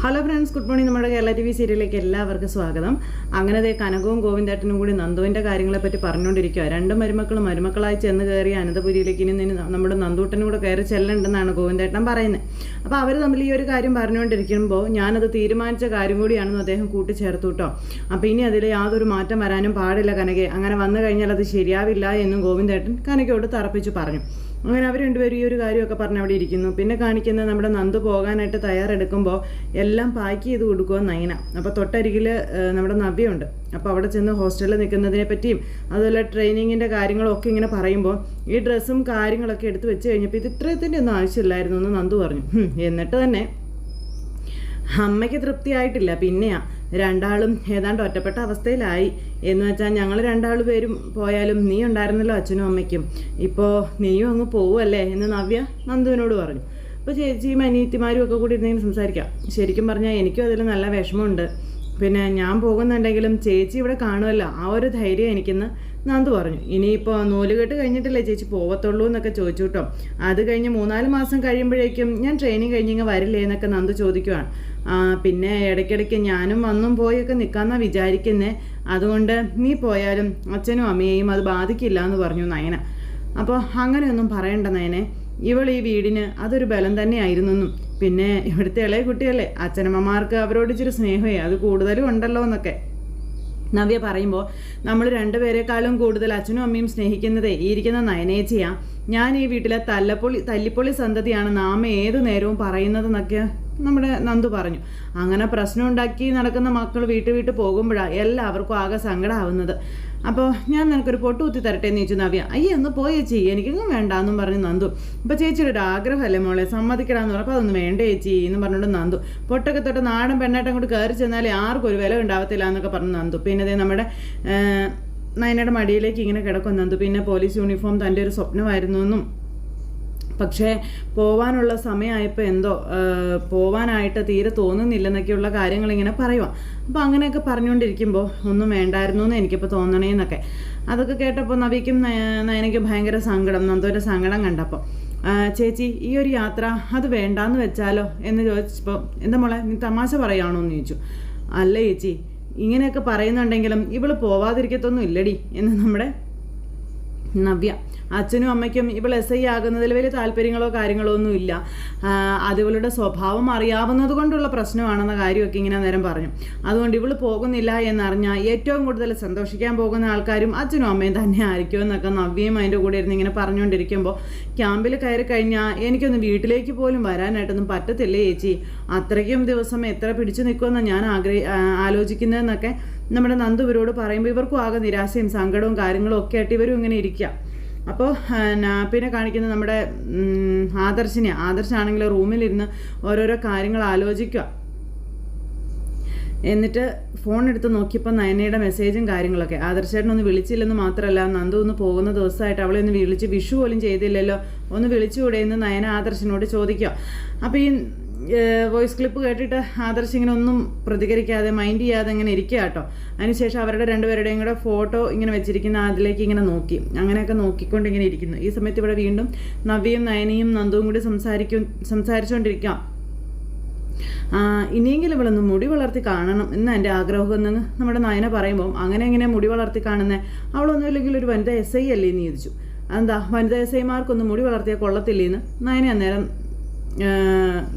Hello friends good morning നമ്മുടെ Kerala T V സീരിയലിലേക്ക് എല്ലാവർക്കും സ്വാഗതം. അങ്ങനെ ദേ കനകവും ഗോവിന്ദേട്ടനും കൂടി നന്ദുവിന്റെ കാര്യങ്ങളെപ്പറ്റി പറഞ്ഞുകൊണ്ടിരിക്കുക രണ്ട് മരുമക്കളും മരുമക്കളായി ചെന്ന് കയറി അനന്തപുരിയിലേക്ക് ഇനി നമ്മുടെ നന്ദൂട്ടനും കൂടെ കയറി ചെല്ലണ്ടെന്നാണ് ഗോവിന്ദേട്ടൻ പറയുന്നത് അപ്പോൾ അവർ തമ്മിൽ ഈ ഒരു കാര്യം പറഞ്ഞുകൊണ്ടിരിക്കുമ്പോൾ ഞാനത് തീരുമാനിച്ച കാര്യം കൂടിയാണെന്ന് അദ്ദേഹം കൂട്ടിച്ചേർത്തു കേട്ടോ അപ്പോൾ ഇനി അതിൽ യാതൊരു മാറ്റം വരാനും പാടില്ല കനകെ. അങ്ങനെ വന്നു കഴിഞ്ഞാൽ അത് ശരിയാവില്ല എന്നും ഗോവിന്ദേട്ടൻ കനകയോട് തറപ്പിച്ച് പറഞ്ഞു. അങ്ങനെ അവർ രണ്ടുപേരും ഈ ഒരു കാര്യമൊക്കെ പറഞ്ഞ് അവിടെ ഇരിക്കുന്നു. പിന്നെ കാണിക്കുന്നത് നമ്മുടെ നന്ദു പോകാനായിട്ട് തയ്യാറെടുക്കുമ്പോൾ എല്ലാം പാക്ക് ചെയ്ത് കൊടുക്കുക നൈന. അപ്പോൾ തൊട്ടരികിൽ നമ്മുടെ നവ്യുണ്ട് അപ്പോൾ അവിടെ ചെന്ന് ഹോസ്റ്റലിൽ നിൽക്കുന്നതിനെ പറ്റിയും അതുപോലെ ട്രെയിനിങ്ങിന്റെ കാര്യങ്ങളൊക്കെ ഇങ്ങനെ പറയുമ്പോൾ ഈ ഡ്രസ്സും കാര്യങ്ങളൊക്കെ എടുത്ത് വെച്ച് കഴിഞ്ഞപ്പോൾ ഇത് ഇത്രയത്തിന്റെ ഒന്നും ആവശ്യമില്ലായിരുന്നു എന്ന് നന്ദു പറഞ്ഞു. എന്നിട്ട് തന്നെ അമ്മയ്ക്ക് തൃപ്തിയായിട്ടില്ല. പിന്നെയാ രണ്ടാളും ഏതാണ്ട് ഒറ്റപ്പെട്ട അവസ്ഥയിലായി. എന്ന് വെച്ചാൽ ഞങ്ങൾ രണ്ടാൾ പേരും പോയാലും നീ ഉണ്ടായിരുന്നല്ലോ അച്ഛനും അമ്മയ്ക്കും. ഇപ്പോൾ നീയും അങ്ങ് പോവുമല്ലേ എന്ന് നവ്യ നന്ദുവിനോട് പറഞ്ഞു. അപ്പോൾ ചേച്ചിയും അനിയത്തിമാരും ഒക്കെ കൂടി ഇരുന്നെങ്കിൽ സംസാരിക്കാം. ശരിക്കും പറഞ്ഞാൽ എനിക്കും അതിൽ നല്ല വിഷമമുണ്ട്. പിന്നെ ഞാൻ പോകുന്നുണ്ടെങ്കിലും ചേച്ചി ഇവിടെ കാണുമല്ലോ. ആ ഒരു ധൈര്യം എനിക്കിന്ന് നന്ദു പറഞ്ഞു. ഇനിയിപ്പോൾ നൂലുകെട്ട് കഴിഞ്ഞിട്ടല്ലേ ചേച്ചി പോവത്തുള്ളൂ എന്നൊക്കെ ചോദിച്ചു കേട്ടോ. അത് കഴിഞ്ഞ് മൂന്നാൽ മാസം കഴിയുമ്പോഴേക്കും ഞാൻ ട്രെയിനിങ് കഴിഞ്ഞിങ്ങ് വരില്ലേ എന്നൊക്കെ നന്ദു ചോദിക്കുവാണ്. പിന്നെ ഇടയ്ക്കിടയ്ക്ക് ഞാനും വന്നും പോയൊക്കെ നിൽക്കാമെന്നാണ് വിചാരിക്കുന്നേ. അതുകൊണ്ട് നീ പോയാലും അച്ഛനും അമ്മയെയും അത് ബാധിക്കില്ല എന്ന് പറഞ്ഞു നയന. അപ്പോൾ അങ്ങനെയൊന്നും പറയണ്ട നയനെ. ഇവൾ ഈ വീടിന് അതൊരു ബലം തന്നെയായിരുന്നെന്നും. പിന്നെ ഇവിടുത്തെ ഇളയ കുട്ടിയല്ലേ അച്ഛനമ്മമാർക്ക് അവരോട് ഇച്ചിരി സ്നേഹമേ അത് കൂടുതലും ഉണ്ടല്ലോ എന്നൊക്കെ. നവ്യ പറയുമ്പോൾ നമ്മൾ രണ്ടുപേരെക്കാളും കൂടുതൽ അച്ഛനും അമ്മയും സ്നേഹിക്കുന്നതേ ഈ ഇരിക്കുന്ന നയനേച്ചിയാ. ഞാൻ ഈ വീട്ടിലെ തല്ലപ്പൊളി തല്ലിപ്പൊളി സന്തതിയാണ് നാമ ഏതു നേരവും പറയുന്നതെന്നൊക്കെ നമ്മുടെ നന്ദു പറഞ്ഞു. അങ്ങനെ പ്രശ്നം ഉണ്ടാക്കി നടക്കുന്ന മക്കൾ വീട്ടു വീട്ട് പോകുമ്പോഴാണ് എല്ലാവർക്കും ആകെ സങ്കടമാവുന്നത് അപ്പോൾ ഞാൻ നിനക്കൊരു പൊട്ട് കുത്തി തരട്ടെ എന്ന് ചോദിച്ചു നവ്യ. അയ്യേ ഒന്ന് പോയേ ചേച്ചി. എനിക്കൊന്നും വേണ്ട എന്നും പറഞ്ഞു നന്ദു. അപ്പോൾ ചേച്ചിയുടെ ഒരു ആഗ്രഹമല്ലേ മോളെ? സമ്മതിക്കടാന്ന് പറഞ്ഞപ്പോൾ അതൊന്നും വേണ്ട ചേച്ചി എന്ന് പറഞ്ഞുകൊണ്ട് നന്ദു. പൊട്ടൊക്കെ തൊട്ട് നാടൻ പെണ്ണായിട്ട് അങ്ങോട്ട് കയറി ചെന്നാലേ ആർക്കും ഒരു വില ഉണ്ടാവത്തില്ല എന്നൊക്കെ പറഞ്ഞു നന്ദു. പിന്നെ അതേ നമ്മുടെ നയനയുടെ മടിയിലേക്ക് ഇങ്ങനെ കിടക്കും നന്ദു. പിന്നെ പോലീസ് യൂണിഫോം തന്റെ ഒരു സ്വപ്നമായിരുന്നു എന്നും പക്ഷേ പോവാനുള്ള സമയമായപ്പോൾ എന്തോ പോവാനായിട്ട് തീരെ തോന്നുന്നില്ലെന്നൊക്കെയുള്ള കാര്യങ്ങൾ ഇങ്ങനെ പറയുക അപ്പോൾ അങ്ങനെയൊക്കെ പറഞ്ഞുകൊണ്ടിരിക്കുമ്പോൾ ഒന്നും വേണ്ടായിരുന്നു എന്ന് എനിക്കിപ്പോൾ തോന്നണേന്നൊക്കെ. അതൊക്കെ കേട്ടപ്പോൾ നവിക്കും നയനയ്ക്ക് ഭയങ്കര സങ്കടം നന്ദോന്റെ സങ്കടം കണ്ടപ്പോൾ ചേച്ചി ഈ ഒരു യാത്ര അത് വേണ്ടാന്ന് വെച്ചാലോ എന്ന് ചോദിച്ചപ്പോൾ എന്താ മോളെ നീ തമാശ പറയുകയാണോ എന്ന് ചോദിച്ചു. അല്ല ചേച്ചി ഇങ്ങനെയൊക്കെ പറയുന്നുണ്ടെങ്കിലും ഇവൾ പോവാതിരിക്കത്തൊന്നും ഇല്ലടി എന്ന് നമ്മുടെ നവ്യ. അച്ഛനും അമ്മയ്ക്കും ഇവൾ എസ് ഐ ആകുന്നതിൽ വലിയ താല്പര്യങ്ങളോ കാര്യങ്ങളോ ഒന്നും ഇല്ല അതുപോലെ സ്വഭാവം അറിയാവുന്നത് കൊണ്ടുള്ള പ്രശ്നമാണെന്ന കാര്യമൊക്കെ ഇങ്ങനെ നേരം പറഞ്ഞു. അതുകൊണ്ട് ഇവൾ പോകുന്നില്ല എന്നറിഞ്ഞാൽ ഏറ്റവും കൂടുതൽ സന്തോഷിക്കാൻ പോകുന്ന ആൾക്കാരും അച്ഛനും അമ്മയും തന്നെ ആയിരിക്കും എന്നൊക്കെ നവ്യയും അതിന്റെ കൂടെ ഇരുന്ന് ഇങ്ങനെ പറഞ്ഞുകൊണ്ടിരിക്കുമ്പോൾ ക്യാമ്പിൽ കയറി കഴിഞ്ഞാൽ എനിക്കൊന്ന് വീട്ടിലേക്ക് പോലും വരാനായിട്ടൊന്നും പറ്റത്തില്ലേ ചേച്ചി? അത്രയ്ക്കും ദിവസം എത്ര പിടിച്ചു നിൽക്കുമെന്ന് ഞാൻ ആഗ്രഹി ആലോചിക്കുന്നതെന്നൊക്കെ നമ്മുടെ നന്ദു ഇവരോട് പറയുമ്പോൾ ഇവർക്കും ആകെ നിരാശയും സങ്കടവും കാര്യങ്ങളും ഒക്കെ ആയിട്ട് ഇവരും ഇങ്ങനെ ഇരിക്കുക അപ്പോൾ പിന്നെ കാണിക്കുന്ന നമ്മുടെ ആദർശിനെ. ആദർശാണെങ്കിൽ റൂമിലിരുന്ന് ഓരോരോ കാര്യങ്ങൾ ആലോചിക്കുക. എന്നിട്ട് ഫോൺ എടുത്ത് നോക്കിയപ്പോൾ നയനയുടെ മെസ്സേജും കാര്യങ്ങളൊക്കെ. ആദർശേട്ടനൊന്ന് വിളിച്ചില്ലെന്ന് മാത്രമല്ല നന്ദു ഒന്ന് പോകുന്ന ദിവസമായിട്ട് അവളെ ഒന്ന് വിളിച്ച് വിഷു പോലും ചെയ്തില്ലല്ലോ. ഒന്ന് വിളിച്ചുകൂടെ എന്ന് നയന ആദർശനോട് ചോദിക്കുക. അപ്പോൾ ഈ വോയിസ് ക്ലിപ്പ് കേട്ടിട്ട് ആദർശ് ഇങ്ങനെ ഒന്നും പ്രതികരിക്കാതെ മൈൻഡ് ചെയ്യാതെ ഇങ്ങനെ ഇരിക്കുക കേട്ടോ അതിനുശേഷം അവരുടെ രണ്ടുപേരുടെയും കൂടെ ഫോട്ടോ ഇങ്ങനെ വെച്ചിരിക്കുന്ന അതിലേക്ക് ഇങ്ങനെ നോക്കി. അങ്ങനെയൊക്കെ നോക്കിക്കൊണ്ട് ഇങ്ങനെ ഇരിക്കുന്നു. ഈ സമയത്ത് ഇവിടെ വീണ്ടും നവ്യയും നയനയും നന്ദുവും കൂടി സംസാരിക്കും സംസാരിച്ചുകൊണ്ടിരിക്കാം ഇനിയെങ്കിലും ഇവളൊന്ന് മുടി വളർത്തി കാണണം എന്ന് എന്റെ ആഗ്രഹം എന്ന് നമ്മുടെ നയന പറയുമ്പോൾ അങ്ങനെ എങ്ങനെ മുടി വളർത്തി കാണുന്നത് അവളൊന്നുമില്ലെങ്കിൽ ഒരു വനിത എസ് ഐ അല്ലേ എന്ന് ചോദിച്ചു. എന്താ വനിതാ എസ് ഐമാർക്കൊന്നും മുടി വളർത്തിയാൽ കൊള്ളത്തില്ലേന്ന് നയന അന്നേരം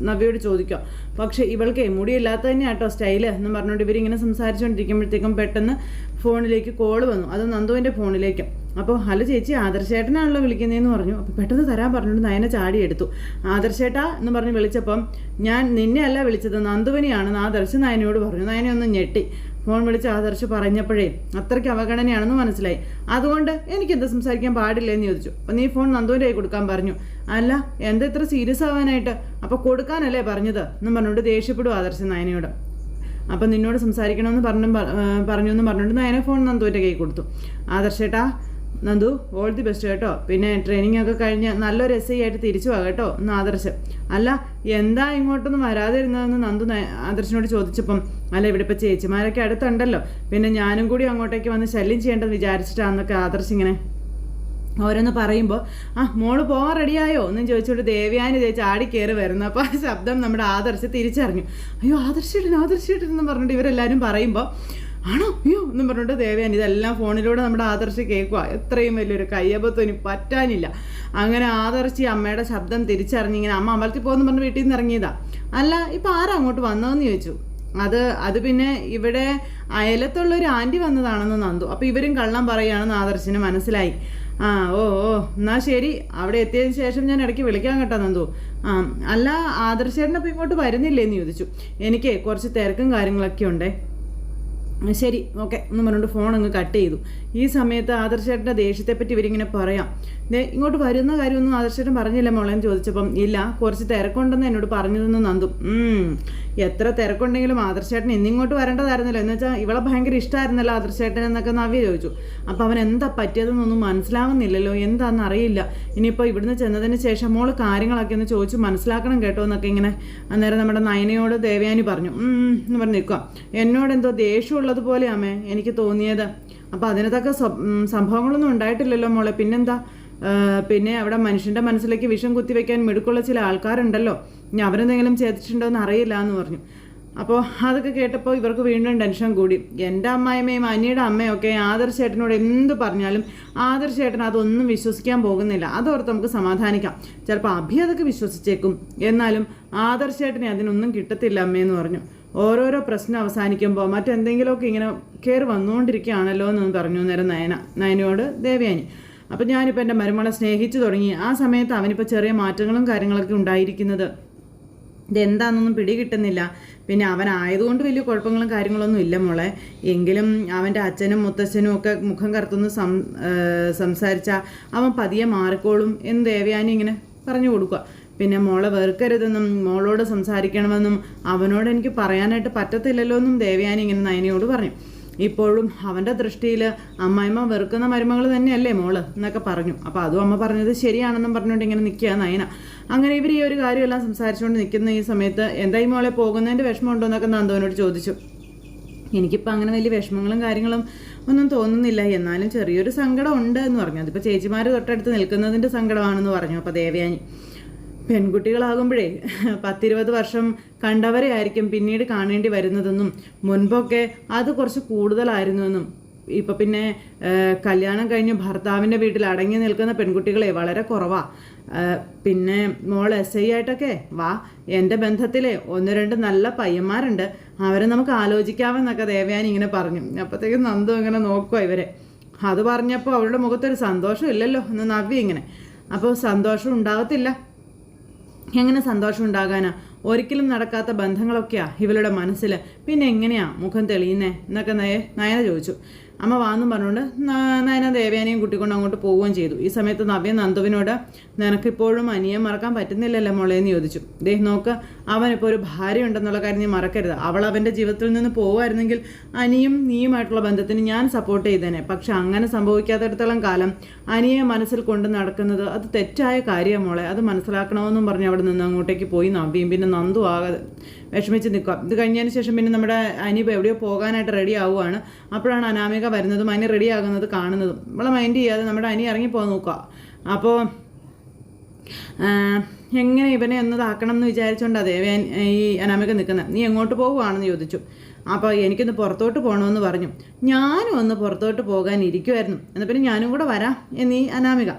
നവ്യയോട് ചോദിക്കുക. പക്ഷെ ഇവൾക്ക് മുടിയില്ലാത്ത തന്നെ കേട്ടോ സ്റ്റൈൽ എന്ന് പറഞ്ഞുകൊണ്ട് ഇവരിങ്ങനെ സംസാരിച്ചുകൊണ്ടിരിക്കുമ്പോഴത്തേക്കും പെട്ടെന്ന് ഫോണിലേക്ക് കോൾ വന്നു. അത് നന്ദുവിന്റെ ഫോണിലേക്ക്. അപ്പോൾ ഹലോ ചേച്ചി ആദർശേട്ടനാണല്ലോ വിളിക്കുന്നതെന്ന് പറഞ്ഞു. അപ്പോൾ പെട്ടെന്ന് തരാൻ പറഞ്ഞുകൊണ്ട് നയന ചാടിയെടുത്തു ആദർശേട്ടാ എന്ന് പറഞ്ഞ് വിളിച്ചപ്പം ഞാൻ നിന്നെ അല്ല വിളിച്ചത് നന്ദുവിനെയാണ് ആദർശ് നയനയോട് പറഞ്ഞു. നയനെ ഒന്ന് ഞെട്ടി. ഫോൺ വിളിച്ച് ആദർശ് പറഞ്ഞപ്പോഴേ അത്രയ്ക്ക് അവഗണനയാണെന്ന് മനസ്സിലായി. അതുകൊണ്ട് എനിക്കെന്താ സംസാരിക്കാൻ പാടില്ല എന്ന് ചോദിച്ചു. അപ്പം നീ ഫോൺ നന്ദുവിന്റെ കൈ കൊടുക്കാൻ പറഞ്ഞു. അല്ല എന്താ ഇത്ര സീരിയസ് ആവാനായിട്ട്? അപ്പോൾ കൊടുക്കാനല്ലേ പറഞ്ഞത്? എന്നും പറഞ്ഞുകൊണ്ട് ദേഷ്യപ്പെടും ആദർശ് നയനയോട്. അപ്പം നിന്നോട് സംസാരിക്കണമെന്ന് പറഞ്ഞു പറഞ്ഞു എന്ന് പറഞ്ഞുകൊണ്ട് നയന ഫോൺ നന്ദുവിന്റെ കൈ കൊടുത്തു. ആദർശേട്ടാ നന്ദു ഓൾ ദി ബെസ്റ്റ് കേട്ടോ. പിന്നെ ട്രെയിനിങ് ഒക്കെ കഴിഞ്ഞ് നല്ലൊരു എസ് ഐ ആയിട്ട് തിരിച്ചു വാ കേട്ടോ എന്ന് ആദർശം. അല്ല എന്താ ഇങ്ങോട്ടൊന്നും വരാതിരുന്നതെന്ന് നന്ദു ആദർശനോട് ചോദിച്ചപ്പം അല്ല ഇവിടെ ഇപ്പം ചേച്ചിമാരൊക്കെ അടുത്തുണ്ടല്ലോ. പിന്നെ ഞാനും കൂടി അങ്ങോട്ടേക്ക് വന്ന് ശല്യം ചെയ്യേണ്ടത് വിചാരിച്ചിട്ടാണെന്നൊക്കെ ആദർശ് ഇങ്ങനെ ഓരോന്ന് പറയുമ്പോൾ ആ മോൾ പോകാൻ റെഡിയായോ എന്നും ചോദിച്ചുകൊണ്ട് ദേവയാനി ചേച്ചി ആടി കയറി വരുന്നു. അപ്പോൾ ആ ശബ്ദം നമ്മുടെ ആദർശ് തിരിച്ചറിഞ്ഞു. അയ്യോ ആദർശേട്ടൻ ആദർശം എന്ന് പറഞ്ഞിട്ട് ഇവരെല്ലാവരും പറയുമ്പോൾ ആണോ? അയ്യോ എന്നും പറഞ്ഞിട്ട് ദേവയാനി ഇതെല്ലാം ഫോണിലൂടെ നമ്മുടെ ആദർശി കേൾക്കുക എത്രയും വലിയൊരു കയ്യബത്വം ഇനി പറ്റാനില്ല. അങ്ങനെ ആദർശി അമ്മയുടെ ശബ്ദം തിരിച്ചറിഞ്ഞിങ്ങനെ അമ്മ അമ്പലത്തിൽ പോകുന്നു പറഞ്ഞ് വീട്ടിൽ നിന്ന് ഇറങ്ങിയതാ? അല്ല ഇപ്പം ആരാ അങ്ങോട്ട് വന്നതെന്ന് ചോദിച്ചു. അത് അത് പിന്നെ ഇവിടെ അയലത്തുള്ള ഒരു ആന്റി വന്നതാണെന്ന് നന്ദു. അപ്പോൾ ഇവരും കള്ളം പറയുകയാണെന്ന് ആദർശിന് മനസ്സിലായി. ആ ഓ ഓ എന്നാ ശരി. അവിടെ എത്തിയതിന് ശേഷം ഞാൻ ഇടയ്ക്ക് വിളിക്കാൻ കേട്ടോ നന്ദു. ആ അല്ല ആദർശേട്ടനപ്പോൾ ഇങ്ങോട്ട് വരുന്നില്ലേന്ന് ചോദിച്ചു. എനിക്ക് കുറച്ച് തിരക്കും കാര്യങ്ങളൊക്കെ ഉണ്ടേ. ശരി ഓക്കെ. എന്ന് പറഞ്ഞുകൊണ്ട് ഫോൺ അങ്ങ് കട്ട് ചെയ്തു. ഈ സമയത്ത് ആദർശേട്ടന്റെ ദേഷ്യത്തെപ്പറ്റി ഇവരിങ്ങനെ പറയാം. ഇങ്ങോട്ട് വരുന്ന കാര്യമൊന്നും ആദർശേട്ടൻ പറഞ്ഞില്ല മോളെന്ന് ചോദിച്ചപ്പം. ഇല്ല കുറച്ച് തിരക്കുണ്ടെന്ന് എന്നോട് പറഞ്ഞതെന്ന് നന്ദു. എത്ര തിരക്കുണ്ടെങ്കിലും ആദർശേട്ടൻ ഇന്നിങ്ങോട്ട് വരേണ്ടതായിരുന്നല്ലോ. എന്ന് വെച്ചാൽ ഇവളെ ഭയങ്കര ഇഷ്ടമായിരുന്നല്ലോ ആദർശേട്ടൻ എന്നൊക്കെ നവ്യ ചോദിച്ചു. അപ്പം അവൻ എന്താ പറ്റിയതെന്നൊന്നും മനസ്സിലാവുന്നില്ലല്ലോ. എന്താണെന്ന് അറിയില്ല. ഇനിയിപ്പോൾ ഇവിടുന്ന് ചെന്നതിന് ശേഷം മോൾ കാര്യങ്ങളൊക്കെ ഒന്ന് ചോദിച്ച് മനസ്സിലാക്കണം കേട്ടോ എന്നൊക്കെ ഇങ്ങനെ അന്നേരം നമ്മുടെ നയനയോട് ദേവയാനി പറഞ്ഞു. എന്ന് പറഞ്ഞ് നിൽക്കുക എന്നോട് എന്തോ ദേഷ്യമുള്ളത് പോലെയാമേ എനിക്ക് തോന്നിയത്. അപ്പോൾ അതിന് തക്ക സ്വ- ഉം, സംഭവങ്ങളൊന്നും ഉണ്ടായിട്ടില്ലല്ലോ മോളെ. പിന്നെന്താ? പിന്നെ അവിടെ മനുഷ്യന്റെ മനസ്സിലേക്ക് വിഷം കുത്തിവെക്കാൻ മിടുക്കുള്ള ചില ആൾക്കാരുണ്ടല്ലോ. ഇനി അവരെന്തെങ്കിലും ചെയ്തിട്ടുണ്ടോ എന്ന് അറിയില്ല എന്ന് പറഞ്ഞു. അപ്പോൾ അതൊക്കെ കേട്ടപ്പോൾ ഇവർക്ക് വീണ്ടും ടെൻഷൻ കൂടി. എന്റെ അമ്മായിമ്മയും അനിയുടെ അമ്മയൊക്കെ ഒക്കെ ആദർശേട്ടനോട് എന്ത് പറഞ്ഞാലും ആദർശേട്ടൻ അതൊന്നും വിശ്വസിക്കാൻ പോകുന്നില്ല. അതോർത്ത് നമുക്ക് സമാധാനിക്കാം. ചിലപ്പോൾ അഭി അതൊക്കെ വിശ്വസിച്ചേക്കും. എന്നാലും ആദർശേട്ടനെ അതിനൊന്നും കിട്ടത്തില്ല അമ്മയെന്ന് പറഞ്ഞു. ഓരോരോ പ്രശ്നം അവസാനിക്കുമ്പോൾ മറ്റെന്തെങ്കിലുമൊക്കെ ഇങ്ങനെ കയറി വന്നുകൊണ്ടിരിക്കുകയാണല്ലോ എന്ന് പറഞ്ഞു നേരം നയന. നയനോട് ദേവയാനി. അപ്പം ഞാനിപ്പോൾ എന്റെ മരുമകളെ സ്നേഹിച്ചു തുടങ്ങി. ആ സമയത്ത് അവനിപ്പോൾ ചെറിയ മാറ്റങ്ങളും കാര്യങ്ങളൊക്കെ ഉണ്ടായിരിക്കുന്നത്. ഇതെന്താണെന്നൊന്നും പിടികിട്ടുന്നില്ല. പിന്നെ അവൻ ആയതുകൊണ്ട് വലിയ കുഴപ്പങ്ങളും കാര്യങ്ങളൊന്നും ഇല്ല മോളെ. എങ്കിലും അവന്റെ അച്ഛനും മുത്തച്ഛനും ഒക്കെ മുഖം കറുത്തുനിന്ന് സം സംസാരിച്ച അവൻ പതിയെ മാറിക്കോളും. എന്ന് ദേവയാനി ഇങ്ങനെ പറഞ്ഞു കൊടുക്കുക. പിന്നെ മോളെ വെറുക്കരുതെന്നും മോളോട് സംസാരിക്കണമെന്നും അവനോട് എനിക്ക് പറയാനായിട്ട് പറ്റത്തില്ലല്ലോ എന്നും ദേവയാനി ഇങ്ങനെ നയനയോട് പറഞ്ഞു. ഇപ്പോഴും അവന്റെ ദൃഷ്ടിയിൽ അമ്മായിമ്മ വെറുക്കുന്ന മരുമകൾ തന്നെയല്ലേ മോൾ എന്നൊക്കെ പറഞ്ഞു. അപ്പോൾ അതും അമ്മ പറഞ്ഞത് ശരിയാണെന്നും പറഞ്ഞുകൊണ്ട് ഇങ്ങനെ നിൽക്കുക നയന. അങ്ങനെ ഇവർ ഈ ഒരു കാര്യമെല്ലാം സംസാരിച്ചുകൊണ്ട് നിൽക്കുന്ന ഈ സമയത്ത് എന്തായി മോളെ പോകുന്നതിന്റെ വിഷമമുണ്ടോ എന്നൊക്കെ നന്ദുവിനോട് ചോദിച്ചു. എനിക്കിപ്പോൾ അങ്ങനെ വലിയ വിഷമങ്ങളും കാര്യങ്ങളും ഒന്നും തോന്നുന്നില്ല. എന്നാലും ചെറിയൊരു സങ്കടം ഉണ്ട് എന്ന് പറഞ്ഞു. അതിപ്പോൾ ചേച്ചിമാർ തൊട്ടടുത്ത് നിൽക്കുന്നതിന്റെ സങ്കടമാണെന്ന് പറഞ്ഞു. അപ്പോൾ ദേവയാനി. പെൺകുട്ടികളാകുമ്പോഴേ പത്തിരുപത് വർഷം കണ്ടവരെ ആയിരിക്കും പിന്നീട് കാണേണ്ടി വരുന്നതെന്നും മുൻപൊക്കെ അത് കുറച്ച് കൂടുതലായിരുന്നുവെന്നും. ഇപ്പം പിന്നെ കല്യാണം കഴിഞ്ഞ് ഭർത്താവിന്റെ വീട്ടിൽ അടങ്ങി നിൽക്കുന്ന പെൺകുട്ടികളെ വളരെ കുറവാ. പിന്നെ മോൾ എസ് ഐ ആയിട്ടൊക്കെ വാ. എന്റെ ബന്ധത്തിലെ ഒന്ന് രണ്ട് നല്ല പയ്യന്മാരുണ്ട്. അവരെ നമുക്ക് ആലോചിക്കാമെന്നൊക്കെ ദേവയാനി ഇങ്ങനെ പറഞ്ഞു. അപ്പോഴത്തേക്കും നന്ദു ഇങ്ങനെ നോക്കുക ഇവരെ. അത് പറഞ്ഞപ്പോൾ അവരുടെ മുഖത്തൊരു സന്തോഷം ഇല്ലല്ലോ എന്ന് നവ്യ ഇങ്ങനെ. അപ്പോൾ സന്തോഷം ഉണ്ടാകത്തില്ല എങ്ങനെ സന്തോഷം ഉണ്ടാകാനാ ഒരിക്കലും നടക്കാത്ത ബന്ധങ്ങളൊക്കെയാ ഇവളുടെ മനസ്സിൽ പിന്നെ എങ്ങനെയാ മുഖം തെളിയുന്നേ? എന്നൊക്കെ നയ നയന ചോദിച്ചു. അമ്മ വാന്നും പറഞ്ഞുകൊണ്ട് നയന ദേവേനയും കുട്ടിക്കൊണ്ട് അങ്ങോട്ട് പോവുകയും ചെയ്തു. ഈ സമയത്ത് നവ്യ നന്ദുവിനോട് നിനക്കിപ്പോഴും അനിയെ മറക്കാൻ പറ്റുന്നില്ലല്ലോ മോളേന്ന് ചോദിച്ചു. ദേ നോക്ക് അവനിപ്പോൾ ഒരു ഭാര്യ ഉണ്ടെന്നുള്ള കാര്യം നീ മറക്കരുത്. അവൾ അവന്റെ ജീവിതത്തിൽ നിന്ന് പോകുമായിരുന്നെങ്കിൽ അനിയും നീയുമായിട്ടുള്ള ബന്ധത്തിന് ഞാൻ സപ്പോർട്ട് ചെയ്തേനെ. പക്ഷെ അങ്ങനെ സംഭവിക്കാത്തടത്തോളം കാലം അനിയെ മനസ്സിൽ കൊണ്ട് നടക്കുന്നത് അത് തെറ്റായ കാര്യമാണ് മോളെ. അത് മനസ്സിലാക്കണമെന്നും പറഞ്ഞ് അവിടെ നിന്ന് അങ്ങോട്ടേക്ക് പോയി നമ്പിയും പിന്നെ നന്ദു ആകാതെ വിഷമിച്ച് നിൽക്കുക ഇത് കഴിഞ്ഞതിന് ശേഷം പിന്നെ നമ്മുടെ അനി ഇപ്പോൾ എവിടെയോ പോകാനായിട്ട് റെഡി ആവുകയാണ് അപ്പോഴാണ് അനാമിക വരുന്നതും അനി റെഡി ആകുന്നത് കാണുന്നതും. നമ്മളെ മൈൻഡ് ചെയ്യാതെ നമ്മുടെ അനി ഇറങ്ങിപ്പോകാൻ നോക്കുക. അപ്പോൾ എങ്ങനെ ഇവനെ ഒന്ന് ഇതാക്കണം എന്ന് വിചാരിച്ചുകൊണ്ട് അതേ ഈ അനാമിക നിൽക്കുന്നത് നീ എങ്ങോട്ട് പോകുവാണെന്ന് ചോദിച്ചു. അപ്പോൾ എനിക്കൊന്ന് പുറത്തോട്ട് പോകണമെന്ന് പറഞ്ഞു. ഞാനും ഒന്ന് പുറത്തോട്ട് പോകാൻ ഇരിക്കുമായിരുന്നു എന്നാൽ പിന്നെ ഞാനും കൂടെ വരാം എന്നീ അനാമിക.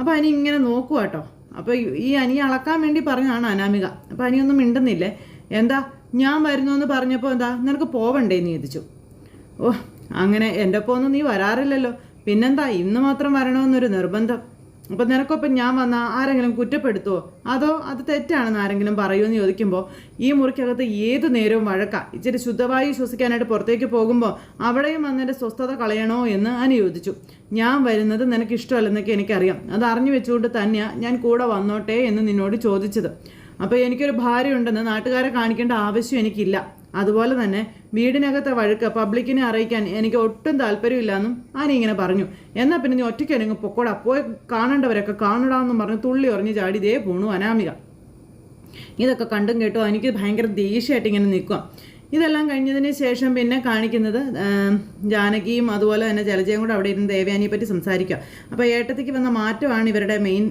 അപ്പോൾ അനി ഇങ്ങനെ നോക്കുക കേട്ടോ അപ്പോൾ ഈ അനി അളക്കാൻ വേണ്ടി പറഞ്ഞതാണ് അനാമിക. അപ്പോൾ അനിയൊന്നും മിണ്ടുന്നില്ലേ? എന്താ ഞാൻ വരുന്നു എന്ന് പറഞ്ഞപ്പോൾ എന്താ നിനക്ക് പോവണ്ടേ എന്ന് ചോദിച്ചു. ഓ അങ്ങനെ എന്റെ ഒപ്പം ഒന്നും നീ വരാറില്ലല്ലോ. പിന്നെന്താ ഇന്ന് മാത്രം വരണമെന്നൊരു നിർബന്ധം. അപ്പം നിനക്കൊപ്പം ഞാൻ വന്ന ആരെങ്കിലും കുറ്റപ്പെടുത്തുമോ അതോ അത് തെറ്റാണെന്ന് ആരെങ്കിലും പറയുമെന്ന് ചോദിക്കുമ്പോൾ ഈ മുറിക്കകത്ത് ഏത് നേരവും വഴക്കാം. ഇച്ചിരി ശുദ്ധവായു ശ്വസിക്കാനായിട്ട് പുറത്തേക്ക് പോകുമ്പോൾ അവിടെയും വന്നതിന്റെ സ്വസ്ഥത കളയണോ എന്ന് അനി ചോദിച്ചു. ഞാൻ വരുന്നത് നിനക്ക് ഇഷ്ടമല്ലെന്നൊക്കെ എനിക്കറിയാം. അത് അറിഞ്ഞു വെച്ചുകൊണ്ട് തന്നെയാണ് ഞാൻ കൂടെ വന്നോട്ടെ എന്ന് നിന്നോട് ചോദിച്ചത്. അപ്പോൾ എനിക്കൊരു ഭാര്യയുണ്ടെന്ന് നാട്ടുകാരെ കാണിക്കേണ്ട ആവശ്യം എനിക്കില്ല. അതുപോലെ തന്നെ വീടിനകത്തെ വഴുക്ക് പബ്ലിക്കിനെ അറിയിക്കാൻ എനിക്ക് ഒട്ടും താല്പര്യമില്ലെന്നും ആനി ഇങ്ങനെ പറഞ്ഞു. എന്നാൽ പിന്നെ നീ ഒറ്റയ്ക്ക് അല്ലെങ്കിൽ പൊക്കോടാ. പോയി കാണേണ്ടവരൊക്കെ കാണടാന്നും പറഞ്ഞ് തുള്ളി ഉറഞ്ഞ് ചാടി ഇതേ പോണു അനാമിക. ഇതൊക്കെ കണ്ടും കേട്ടോ എനിക്ക് ഭയങ്കര ദേഷ്യമായിട്ട് ഇങ്ങനെ നിൽക്കുക ഇതെല്ലാം കഴിഞ്ഞതിന് ശേഷം പിന്നെ കാണിക്കുന്നത് ജാനകിയും അതുപോലെ തന്നെ ജലജയും കൂടെ അവിടെ ഇരുന്ന് ദേവയാനിയെ പറ്റി സംസാരിക്കുക അപ്പോൾ ഏട്ടത്തിക്ക് വന്ന മാറ്റമാണ് ഇവരുടെ മെയിൻ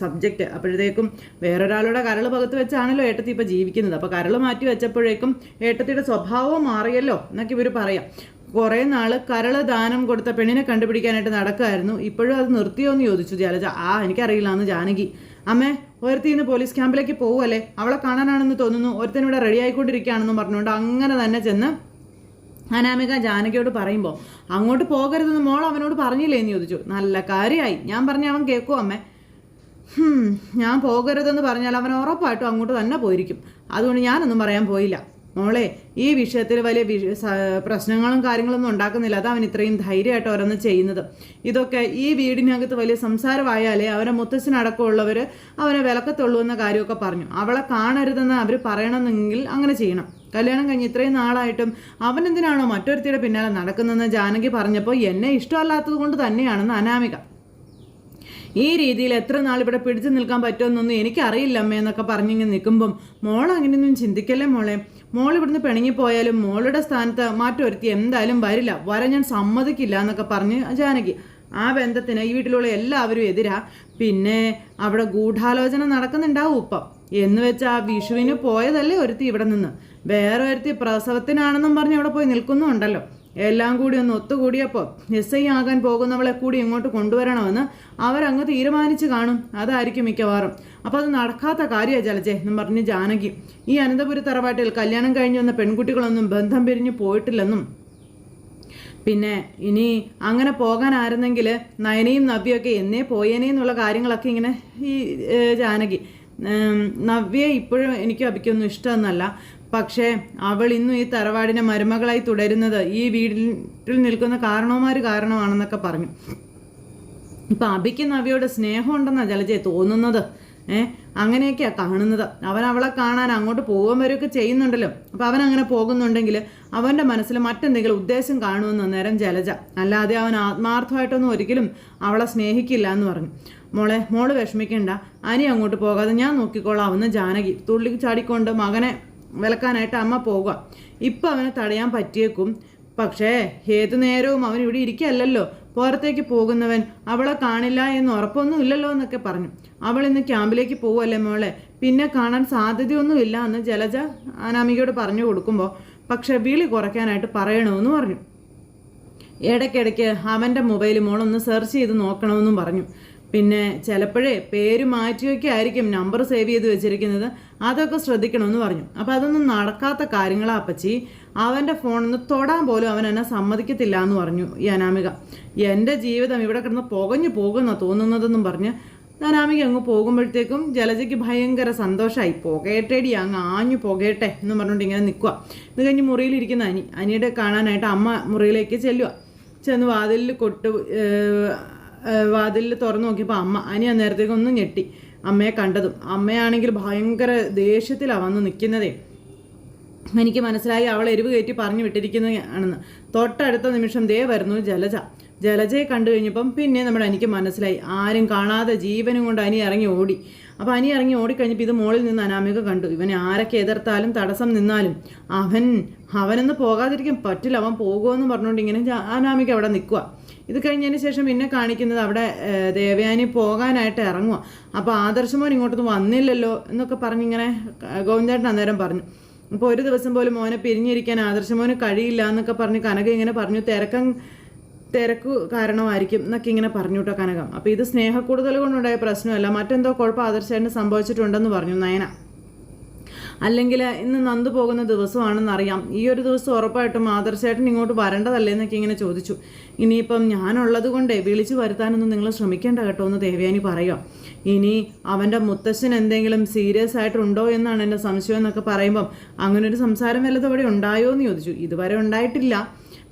സബ്ജക്റ്റ് അപ്പോഴത്തേക്കും വേറൊരാളുടെ കരൾ പകത്ത് വെച്ചാണല്ലോ ഏട്ടത്തി ഇപ്പോൾ ജീവിക്കുന്നത്. അപ്പോൾ കരൾ മാറ്റി വെച്ചപ്പോഴേക്കും ഏട്ടത്തിയുടെ സ്വഭാവം മാറിയല്ലോ എന്നൊക്കെ ഇവർ പറയാം. കുറേ നാൾ കരൾ ദാനം കൊടുത്ത പെണ്ണിനെ കണ്ടുപിടിക്കാനായിട്ട് നടക്കുമായിരുന്നു ഇപ്പോഴും അത് നിർത്തിയോ എന്ന് ചോദിച്ചു ജലജ. ആ എനിക്കറിയില്ല എന്ന് ജാനകി. അമ്മേ ഒരുത്തി ഇന്ന് പോലീസ് ക്യാമ്പിലേക്ക് പോവുമല്ലേ അവളെ കാണാനാണെന്ന് തോന്നുന്നു. ഒരുത്തൻ ഇവിടെ റെഡി ആയിക്കൊണ്ടിരിക്കുകയാണെന്നും പറഞ്ഞുകൊണ്ട് അങ്ങനെ തന്നെ ചെന്ന് അനാമിക ജാനകിയോട് പറയുമ്പോൾ അങ്ങോട്ട് പോകരുതെന്ന് മോൾ അവനോട് പറഞ്ഞില്ലേ? എന്ന് ചോദിച്ചു. നല്ല കാര്യമായി ഞാൻ പറഞ്ഞ അവൻ കേൾക്കുമോ അമ്മേ? ഞാൻ പോകരുതെന്ന് പറഞ്ഞാൽ അവൻ ഉറപ്പായിട്ടും അങ്ങോട്ട് തന്നെ പോയിരിക്കും. അതുകൊണ്ട് ഞാനൊന്നും പറയാൻ പോയില്ല. മോളെ ഈ വിഷയത്തിൽ വലിയ പ്രശ്നങ്ങളും കാര്യങ്ങളൊന്നും ഉണ്ടാക്കുന്നില്ല. അത് അവൻ ഇത്രയും ധൈര്യമായിട്ട് ഓരോന്ന് ചെയ്യുന്നത്. ഇതൊക്കെ ഈ വീടിനകത്ത് വലിയ സംസാരമായാലേ അവനെ മുത്തച്ഛനടക്കമുള്ളവർ അവനെ വിലക്കത്തുള്ളൂ എന്ന കാര്യമൊക്കെ പറഞ്ഞു. അവളെ കാണരുതെന്ന് അവർ പറയണമെന്നെങ്കിൽ അങ്ങനെ ചെയ്യണം. കല്യാണം കഴിഞ്ഞ് ഇത്രയും നാളായിട്ടും അവൻ എന്തിനാണോ മറ്റൊരുത്തിയുടെ പിന്നാലെ നടക്കുന്നതെന്ന് ജാനകി പറഞ്ഞപ്പോൾ എന്നെ ഇഷ്ടമല്ലാത്തത് കൊണ്ട് തന്നെയാണെന്ന് അനാമിക. ഈ രീതിയിൽ എത്ര നാൾ ഇവിടെ പിടിച്ചു നിൽക്കാൻ പറ്റുമെന്നൊന്നും എനിക്കറിയില്ല അമ്മയെന്നൊക്കെ പറഞ്ഞിങ്ങനെ നിൽക്കുമ്പം മോൾ അങ്ങനെയൊന്നും ചിന്തിക്കല്ലേ മോളെ? മോൾ ഇവിടുന്ന് പിണങ്ങിപ്പോയാലും മോളുടെ സ്ഥാനത്ത് മാറ്റൊരുത്തി എന്തായാലും വരില്ല. വരാൻ ഞാൻ സമ്മതിക്കില്ല എന്നൊക്കെ പറഞ്ഞ് ജാനകി. ആ ബന്ധത്തിന് ഈ വീട്ടിലുള്ള എല്ലാവരും എതിരാ. പിന്നെ അവിടെ ഗൂഢാലോചന നടക്കുന്നുണ്ടാവും ഇപ്പം എന്ന് വെച്ചാൽ വിഷുവിന് പോയതല്ലേ ഒരുത്തി ഇവിടെ നിന്ന്. വേറെ ഒരുത്തി പ്രസവത്തിനാണെന്നും പറഞ്ഞ് അവിടെ പോയി നിൽക്കുന്നുണ്ടല്ലോ. എല്ലാം കൂടി ഒന്ന് ഒത്തുകൂടിയപ്പോൾ എസ് ഐ ആകാൻ പോകുന്നവളെ കൂടി ഇങ്ങോട്ട് കൊണ്ടുവരണമെന്ന് അവരങ്ങ് തീരുമാനിച്ചു കാണും. അതായിരിക്കും മിക്കവാറും. അപ്പോൾ അത് നടക്കാത്ത കാര്യമാണ് ജലജെ എന്നും പറഞ്ഞ് ജാനകി. ഈ അനന്തപുര തറവാട്ടിൽ കല്യാണം കഴിഞ്ഞു വന്ന പെൺകുട്ടികളൊന്നും ബന്ധം പിരിഞ്ഞു പോയിട്ടില്ലെന്നും. പിന്നെ ഇനി അങ്ങനെ പോകാനായിരുന്നെങ്കിൽ നയനയും നവ്യൊക്കെ എന്നേ പോയേനേ എന്നുള്ള കാര്യങ്ങളൊക്കെ ഇങ്ങനെ ഈ ജാനകി. നവ്യെ ഇപ്പോഴും എനിക്ക് അഭിക്കൊന്നും ഇഷ്ടമെന്നല്ല. പക്ഷേ അവൾ ഇന്നും ഈ തറവാടിനെ മരുമകളായി തുടരുന്നത് ഈ വീട്ടിൽ നിൽക്കുന്ന കാരണവന്മാർ കാരണമാണെന്നൊക്കെ പറഞ്ഞു. ഇപ്പം അഭിക്ക് നവ്യോട് സ്നേഹമുണ്ടെന്നാണ് ജലജയെ തോന്നുന്നത്. ഏ? അങ്ങനെയൊക്കെയാണ് കാണുന്നത്. അവൻ അവളെ കാണാൻ അങ്ങോട്ട് പോകാൻ വരെയൊക്കെ ചെയ്യുന്നുണ്ടല്ലോ. അപ്പം അവൻ അങ്ങനെ പോകുന്നുണ്ടെങ്കിൽ അവന്റെ മനസ്സിൽ മറ്റെന്തെങ്കിലും ഉദ്ദേശം കാണുമെന്ന് നേരം ജലജ. അല്ലാതെ അവൻ ആത്മാർത്ഥമായിട്ടൊന്നും ഒരിക്കലും അവളെ സ്നേഹിക്കില്ല എന്ന് പറഞ്ഞു. മോളെ മോൾ വിഷമിക്കണ്ട. അനി അങ്ങോട്ട് പോകാതെ ഞാൻ നോക്കിക്കോളാം. അവന്ന് ജാനകി തുള്ളി ചാടിക്കൊണ്ട് മകനെ വിലക്കാനായിട്ട് അമ്മ പോകുക ഇപ്പം അവനെ തടയാൻ പറ്റിയേക്കും. പക്ഷേ ഏതു നേരവും അവൻ ഇവിടെ ഇരിക്കല്ലല്ലോ പുറത്തേക്ക് പോകുന്നവൻ അവളെ കാണില്ല എന്ന് ഉറപ്പൊന്നും ഇല്ലല്ലോ എന്നൊക്കെ പറഞ്ഞു. അവൾ ഇന്ന് ക്യാമ്പിലേക്ക് പോവല്ലേ മോളെ? പിന്നെ കാണാൻ സാധ്യതയൊന്നുമില്ല എന്ന് ജലജ അനാമികയോട് പറഞ്ഞു കൊടുക്കുമ്പോൾ പക്ഷെ വിളി കുറയ്ക്കാനായിട്ട് പറയണമെന്ന് പറഞ്ഞു. ഇടയ്ക്കിടയ്ക്ക് അവന്റെ മൊബൈൽ മോളൊന്ന് സെർച്ച് ചെയ്ത് നോക്കണമെന്നും പറഞ്ഞു. പിന്നെ ചിലപ്പോഴേ പേര് മാറ്റിയൊക്കെ ആയിരിക്കും നമ്പർ സേവ് ചെയ്ത് വെച്ചിരിക്കുന്നത്. അതൊക്കെ ശ്രദ്ധിക്കണമെന്ന് പറഞ്ഞു. അപ്പോൾ അതൊന്നും നടക്കാത്ത കാര്യങ്ങളാ അപ്പച്ചി. അവന്റെ ഫോണൊന്ന് തൊടാൻ പോലും അവൻ എന്നെ സമ്മതിക്കത്തില്ല എന്ന് പറഞ്ഞു ഈ അനാമിക എന്റെ ജീവിതം ഇവിടെ കിടന്ന് പുകഞ്ഞു പോകുന്ന തോന്നുന്നതെന്നും പറഞ്ഞ് അനാമിക അങ്ങ് പോകുമ്പോഴത്തേക്കും ജലജയ്ക്ക് ഭയങ്കര സന്തോഷമായി പുകയട്ടേടി അങ്ങ് ആഞ്ഞു പുകയട്ടെ എന്ന് പറഞ്ഞുകൊണ്ട് ഇങ്ങനെ നിൽക്കുക ഇത് കഴിഞ്ഞ് മുറിയിലിരിക്കുന്ന അനി അനിയുടെ കാണാനായിട്ട് അമ്മ മുറിയിലേക്ക് ചെല്ലുക ചെന്ന് വാതിലിൽ കൊട്ട് വാതിലിൽ തുറന്നു നോക്കിയപ്പോൾ അമ്മ അനി അന്നേരത്തേക്ക് ഒന്ന് ഞെട്ടി. അമ്മയെ കണ്ടതും. അമ്മയാണെങ്കിൽ ഭയങ്കര ദേഷ്യത്തിലാണ് വന്ന് നിൽക്കുന്നതേ. എനിക്ക് മനസ്സിലായി അവൾ എരിവ് കയറ്റി പറഞ്ഞു വിട്ടിരിക്കുന്നതാണെന്ന് തൊട്ടടുത്ത നിമിഷം ദേ വരുന്നു ജലജ. ജലജയെ കണ്ടു കഴിഞ്ഞപ്പം പിന്നെ നമ്മുടെ എനിക്ക് മനസ്സിലായി. ആരും കാണാതെ ജീവനും കൊണ്ട് അനി ഇറങ്ങി ഓടി. അപ്പോൾ അനി ഇറങ്ങി ഓടിക്കഴിഞ്ഞപ്പോൾ ഇത് മുകളിൽ നിന്ന് അനാമിക കണ്ടു. ഇവനെ ആരൊക്കെ എതിർത്താലും തടസ്സം നിന്നാലും. അവൻ അവനൊന്ന് പോകാതിരിക്കാൻ പറ്റില്ല. അവൻ പോകുമെന്ന് പറഞ്ഞുകൊണ്ട് ഇങ്ങനെ അനാമിക അവിടെ നിൽക്കുക ഇത് കഴിഞ്ഞതിന് ശേഷം പിന്നെ കാണിക്കുന്നത് അവിടെ ദേവയാനി പോകാനായിട്ട് ഇറങ്ങുക അപ്പോൾ ആദർശമോൻ ഇങ്ങോട്ടൊന്നും വന്നില്ലല്ലോ എന്നൊക്കെ പറഞ്ഞിങ്ങനെ ഗോവിന്ദേട്ടൻ അന്നേരം പറഞ്ഞു. അപ്പോൾ ഒരു ദിവസം പോലും മോനെ പിരിഞ്ഞിരിക്കാൻ ആദർശമോന് കഴിയില്ല എന്നൊക്കെ പറഞ്ഞ് കനക ഇങ്ങനെ പറഞ്ഞു തിരക്കം തിരക്കു കാരണമായിരിക്കും എന്നൊക്കെ ഇങ്ങനെ പറഞ്ഞു കേട്ടോ കനകം. അപ്പോൾ ഇത് സ്നേഹക്കൂടുതൽ കൊണ്ടുണ്ടായ പ്രശ്നമല്ല. മറ്റെന്തോ കുഴപ്പം ആദർശേട്ടന് സംഭവിച്ചിട്ടുണ്ടെന്ന് പറഞ്ഞു നയന. അല്ലെങ്കിൽ ഇന്ന് നന്ദു പോകുന്ന ദിവസമാണെന്നറിയാം ഈ ഒരു ദിവസം ഉറപ്പായിട്ടും ആദർശേട്ടൻ ഇങ്ങോട്ട് വരേണ്ടതല്ലേ എന്നൊക്കെ ഇങ്ങനെ ചോദിച്ചു. ഇനിയിപ്പം ഞാനുള്ളത് കൊണ്ടേ വിളിച്ചു വരുത്താനൊന്നും നിങ്ങൾ ശ്രമിക്കേണ്ട കേട്ടോ എന്ന് ദേവയാനി പറയുക. ഇനി അവന്റെ മുത്തശ്ശൻ എന്തെങ്കിലും സീരിയസ് ആയിട്ടുണ്ടോ എന്നാണ് എന്റെ സംശയം എന്നൊക്കെ പറയുമ്പം അങ്ങനൊരു സംസാരം വല്ലതും അവിടെ ഉണ്ടായോ എന്ന് ചോദിച്ചു. ഇതുവരെ ഉണ്ടായിട്ടില്ല.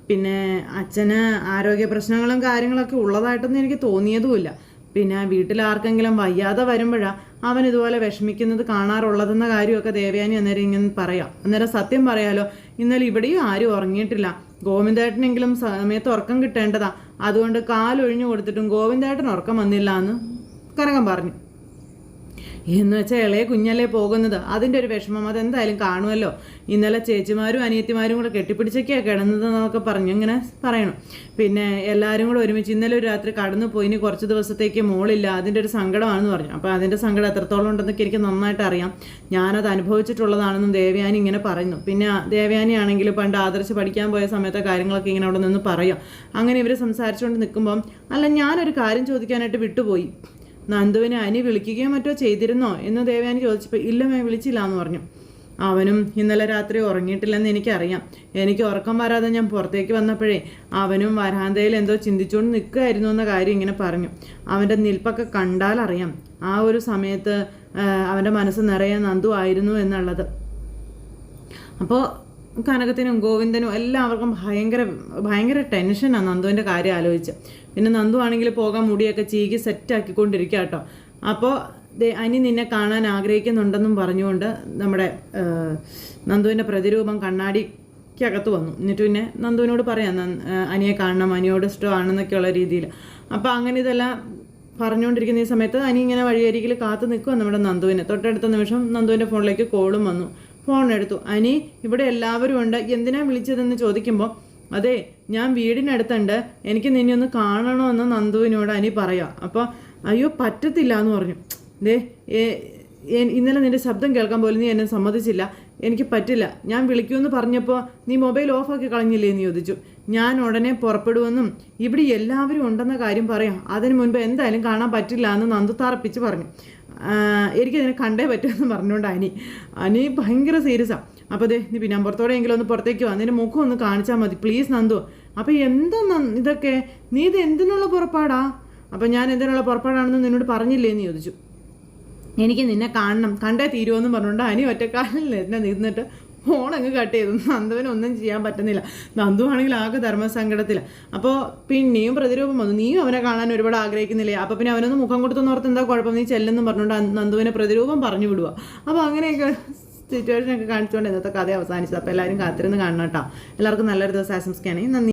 പിന്നെ അച്ഛന് ആരോഗ്യ പ്രശ്നങ്ങളും കാര്യങ്ങളൊക്കെ ഉള്ളതായിട്ടൊന്നും എനിക്ക് തോന്നിയതുമില്ല. പിന്നെ വീട്ടിൽ ആർക്കെങ്കിലും വയ്യാതെ വരുമ്പോഴാണ് അവൻ ഇതുപോലെ വിഷമിക്കുന്നത് കാണാറുള്ളതെന്ന കാര്യമൊക്കെ ദേവയാനി അന്നേരം ഇങ്ങനെ പറയാം. അന്നേരം സത്യം പറയാലോ ഇന്നലെ ഇവിടെയും ആരും ഉറങ്ങിയിട്ടില്ല. ഗോവിന്ദേട്ടനെങ്കിലും സമയത്ത് ഉറക്കം കിട്ടേണ്ടതാ. അതുകൊണ്ട് കാലൊഴിഞ്ഞു കൊടുത്തിട്ടും ഗോവിന്ദേട്ടൻ ഉറക്കം വന്നില്ല എന്ന് കനകം പറഞ്ഞു. എന്ന് വെച്ചാൽ ഇളയ കുഞ്ഞല്ലേ പോകുന്നത്? അതിന്റെ ഒരു വിഷമം അതെന്തായാലും കാണുമല്ലോ. ഇന്നലെ ചേച്ചിമാരും അനിയത്തിമാരും കൂടെ കെട്ടിപ്പിടിച്ചൊക്കെയാണ് കിടന്നത് എന്നൊക്കെ പറഞ്ഞു ഇങ്ങനെ പറയണം. പിന്നെ എല്ലാവരും കൂടെ ഒരുമിച്ച് ഇന്നലെ ഒരു രാത്രി കടന്നു പോയി ഇനി കുറച്ച് ദിവസത്തേക്ക് മോളില്ല. അതിന്റെ ഒരു സങ്കടമാണെന്ന് പറഞ്ഞു. അപ്പോൾ അതിന്റെ സങ്കടം എത്രത്തോളം ഉണ്ടെന്നൊക്കെ എനിക്ക് നന്നായിട്ട് അറിയാം. ഞാനത് അനുഭവിച്ചിട്ടുള്ളതാണെന്നും ദേവയാനി ഇങ്ങനെ പറയുന്നു. പിന്നെ ദേവയാനി ആണെങ്കിൽ പണ്ട് ആദർശ് പഠിക്കാൻ പോയ സമയത്തെ കാര്യങ്ങളൊക്കെ ഇങ്ങനെ അവിടെ നിന്ന് പറയാം. അങ്ങനെ ഇവർ സംസാരിച്ചുകൊണ്ട് നിൽക്കുമ്പം അല്ല ഞാനൊരു കാര്യം ചോദിക്കാനായിട്ട് വിട്ടുപോയി. നന്ദുവിനെ അനി വിളിക്കുകയോ മറ്റോ ചെയ്തിരുന്നോ? എന്ന് ദേവയാനി ചോദിച്ചപ്പോൾ ഇല്ല മേ വിളിച്ചില്ല എന്ന് പറഞ്ഞു. അവനും ഇന്നലെ രാത്രി ഉറങ്ങിയിട്ടില്ലെന്ന് എനിക്കറിയാം. എനിക്ക് ഉറക്കം വരാതെ ഞാൻ പുറത്തേക്ക് വന്നപ്പോഴേ അവനും വരാന്തയിൽ എന്തോ ചിന്തിച്ചുകൊണ്ട് നിൽക്കുകയായിരുന്നു എന്ന കാര്യം ഇങ്ങനെ പറഞ്ഞു. അവന്റെ നിൽപ്പൊക്കെ കണ്ടാൽ അറിയാം. ആ ഒരു സമയത്ത് അവന്റെ മനസ്സ് നിറയെ നന്ദു ആയിരുന്നു എന്നുള്ളത്. അപ്പോൾ കനകത്തിനും ഗോവിന്ദനും എല്ലാവർക്കും ഭയങ്കര ഭയങ്കര ടെൻഷനാണ് നന്ദുവിന്റെ കാര്യം ആലോചിച്ച്. പിന്നെ നന്ദു ആണെങ്കിൽ പോകാൻ മുടിയൊക്കെ ചീകി സെറ്റാക്കിക്കൊണ്ടിരിക്കുക കേട്ടോ അപ്പോൾ അനി നിന്നെ കാണാൻ ആഗ്രഹിക്കുന്നുണ്ടെന്നും പറഞ്ഞുകൊണ്ട് നമ്മുടെ നന്ദുവിന്റെ പ്രതിരൂപം കണ്ണാടിക്കകത്ത് വന്നു. എന്നിട്ട് പിന്നെ നന്ദുവിനോട് പറയാം അനിയെ കാണണം അനിയോട് ഇഷ്ടമാണെന്നൊക്കെയുള്ള രീതിയിൽ അപ്പോൾ അങ്ങനെ ഇതെല്ലാം പറഞ്ഞുകൊണ്ടിരിക്കുന്ന ഈ സമയത്ത് അനി ഇങ്ങനെ വഴിയരികിൽ കാത്തു നിൽക്കുക നമ്മുടെ നന്ദുവിനെ. തൊട്ടടുത്ത നിമിഷം നന്ദുവിന്റെ ഫോണിലേക്ക് കോളും വന്നു. ഫോൺ എടുത്തു. അനി ഇവിടെ എല്ലാവരും ഉണ്ട്. എന്തിനാ വിളിച്ചതെന്ന് ചോദിക്കുമ്പോൾ അതെ ഞാൻ വീടിനടുത്തുണ്ട്. എനിക്ക് നിന്നെ ഒന്ന് കാണണമെന്ന് നന്ദുവിനോട് അനി പറയാം. അപ്പോൾ അയ്യോ പറ്റത്തില്ല എന്ന് പറഞ്ഞു. ദേ ഇന്നലെ നിന്റെ ശബ്ദം കേൾക്കാൻ പോലും നീ എന്നെ സമ്മതിച്ചില്ല. എനിക്ക് പറ്റില്ല. ഞാൻ വിളിക്കുമെന്ന് പറഞ്ഞപ്പോൾ നീ മൊബൈൽ ഓഫാക്കി കളഞ്ഞില്ലേ എന്ന് ചോദിച്ചു. ഞാൻ ഉടനെ പുറപ്പെടുമെന്നും ഇവിടെ എല്ലാവരും ഉണ്ടെന്ന കാര്യം പറയാം. അതിന് മുൻപ് എന്തായാലും കാണാൻ പറ്റില്ല എന്ന് നന്ദു തറപ്പിച്ച് പറഞ്ഞു. എനിക്കതിനെ കണ്ടേ പറ്റുമെന്ന് പറഞ്ഞുകൊണ്ട് അനി. അനി ഭയങ്കര സീരിയസാണ് അപ്പോൾ അതെ നീ പിന്നെ പുറത്തോടെയെങ്കിലും ഒന്ന് പുറത്തേക്ക് വാ. നിന്റെ മുഖം ഒന്ന് കാണിച്ചാൽ മതി. പ്ലീസ് നന്ദു. അപ്പോൾ എന്താ ഇതൊക്കെ? നീ ഇത് എന്തിനുള്ള പുറപ്പാടാ? അപ്പോൾ ഞാൻ എന്തിനുള്ള പുറപ്പാടാണെന്ന് നിന്നോട് പറഞ്ഞില്ലേ എന്ന് ചോദിച്ചു. എനിക്ക് നിന്നെ കാണണം. കണ്ടേ തീരുമെന്ന് പറഞ്ഞുകൊണ്ട് അനി ഒറ്റക്കാലിൽ എന്നെ നിന്നിട്ട് ഫോൺ അങ്ങ് കട്ട് ചെയ്തു. നന്ദുവിനൊന്നും ചെയ്യാൻ പറ്റുന്നില്ല. നന്ദു ആണെങ്കിൽ ആകെ ധർമ്മസങ്കടത്തില്ല അപ്പോൾ പിന്നെയും പ്രതിരൂപം വന്നു. നീയും അവനെ കാണാൻ ഒരുപാട് ആഗ്രഹിക്കുന്നില്ലേ? അപ്പോൾ പിന്നെ അവനൊന്ന് മുഖം കൊടുത്തെന്ന് ഓർത്ത് എന്താ കുഴപ്പം? നീ ചെല്ലെന്നും പറഞ്ഞുകൊണ്ട് നന്ദുവിനെ പ്രതിരൂപം പറഞ്ഞു വിടുക അപ്പോൾ അങ്ങനെയൊക്കെ സിറ്റുവേഷനൊക്കെ കാണിച്ചുകൊണ്ട് ഇന്നത്തെ കഥ അവസാനിച്ചത് അപ്പോൾ എല്ലാവരും കാത്തിരുന്ന് കാണണം കേട്ടോ. എല്ലാവർക്കും നല്ലൊരു ദിവസം ആശംസിക്കുകയാണെങ്കിൽ നന്ദി.